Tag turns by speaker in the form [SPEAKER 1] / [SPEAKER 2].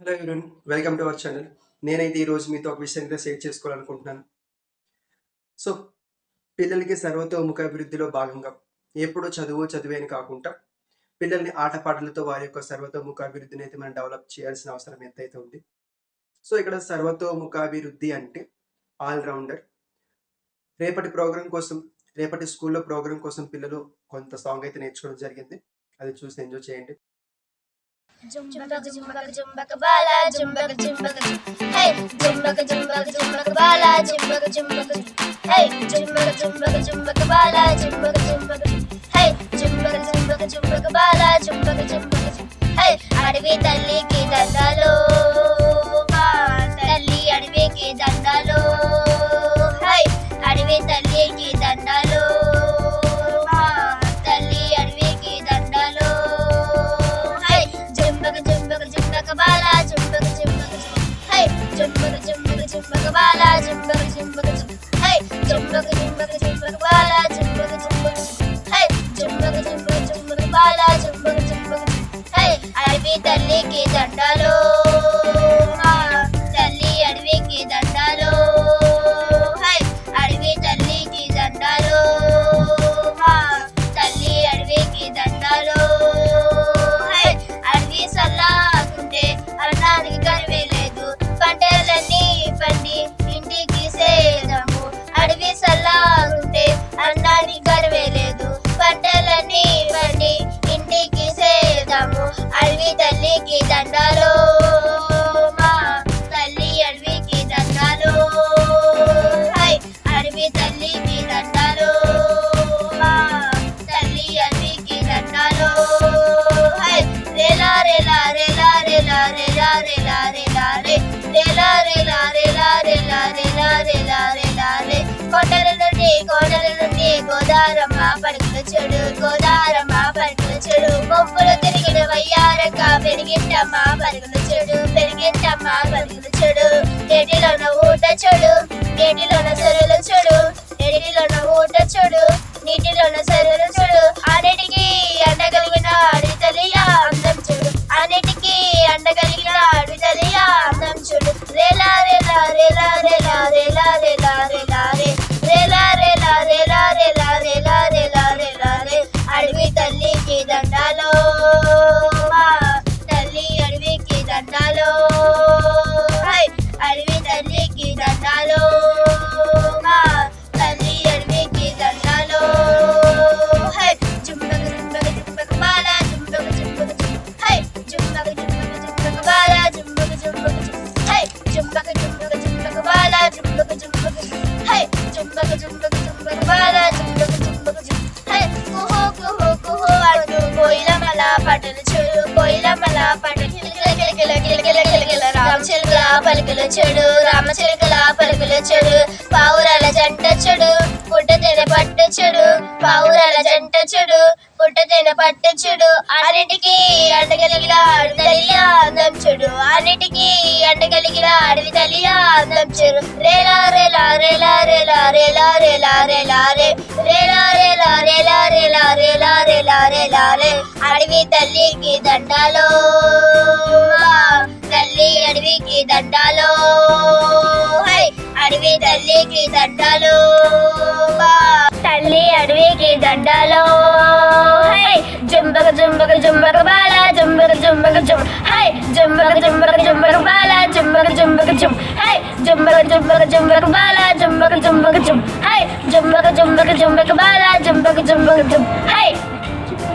[SPEAKER 1] Hello everyone welcome to our channel. నేనైతే ఈరోజు మీతో ఒక విషయం అయితే షేర్ చేసుకోవాలనుకుంటున్నాను. సో పిల్లలకి సర్వతోముఖ అభివృద్ధిలో భాగంగా ఎప్పుడూ చదువు చదివే అని కాకుండా పిల్లల్ని ఆటపాటలతో వారి యొక్క సర్వతోముఖ అభివృద్ధిని అయితే మనం డెవలప్ చేయాల్సిన అవసరం ఎంతైతే ఉంది. సో ఇక్కడ సర్వతోముఖ అభివృద్ధి అంటే ఆల్రౌండర్. రేపటి ప్రోగ్రాం కోసం రేపటి స్కూల్లో ప్రోగ్రాం కోసం పిల్లలు కొంత సాంగ్ అయితే నేర్చుకోవడం జరిగింది. అది చూసి ఎంజాయ్ చేయండి.
[SPEAKER 2] జుంబక జుంబక జుంబక బాల జుంబక జుంబక హే జుంబక జుంబక జుంబక బాల జుంబక జుంబక హే జుంబక జుంబక జుంబక బాల జుంబక జుంబక హే జుంబక జుంబక జుంబక బాల జుంబక జుంబక హే అడవి తల్లికి దండాలు దండాలు మా తల్లి అడవికి దండాలు హై అడవి తల్లికి దండాలు మా తల్లి అడవికి దండాలు హై రేలా రేలా రేలా రేలా రేలా రేలా రేలా రే రేలా రేలా రేలా రేలా రేలా రేలా రేలా రే కొండల నుండి నుండి గోదారమ్మ పడుకుల చెడు గోదారమ్మ పడుకుల చెడు బొమ్మలు పెరిగింటమ్మ పరుగుల చెడు పెరిగింటమ్మ పరుగుల చెడు. ఏటిలోన ఊట చెడు ఏటిలోన పాటలు చెడు కోయిలమల పటలు కిలకిల కిలకిల కిలకిల రామచిలుకల పలుకుల చెడు రామచిలుకల పలుకుల చెడు. పావురాల జంట చెడు పుట్ట తెన పట్టు చెడు. పావురాల జంట చెడు పుట్ట తెన పట్టు చెడు. అన్నిటికీ అండగలిగిన అడవి తల్లియా అందం చెడు. అన్నిటికీ అండగలిగిన అడవి తల్లియా అందం చెడు. రేలా రేలా రేలా రేలా రేలా రేలా రేలా రే. రేలా లారే లారే అడవి తల్లికి దండాలో తల్లి అడవికి దండాలో హై అడవి తల్లికి దండాలో తల్లి అడవికి దండాలో హై జుంబక జుంబక జుంబక బాల జుంబక జుంబక జుం హై జుంబక జుంబక జుంబక బాల జుంబక జుంబక జుం హై జుంబక జుంబక జుంబక బాల జుంబక జుంబక జుం హై జుంబక జుంబక జుంబక బాల జుంబక జుంబక జుం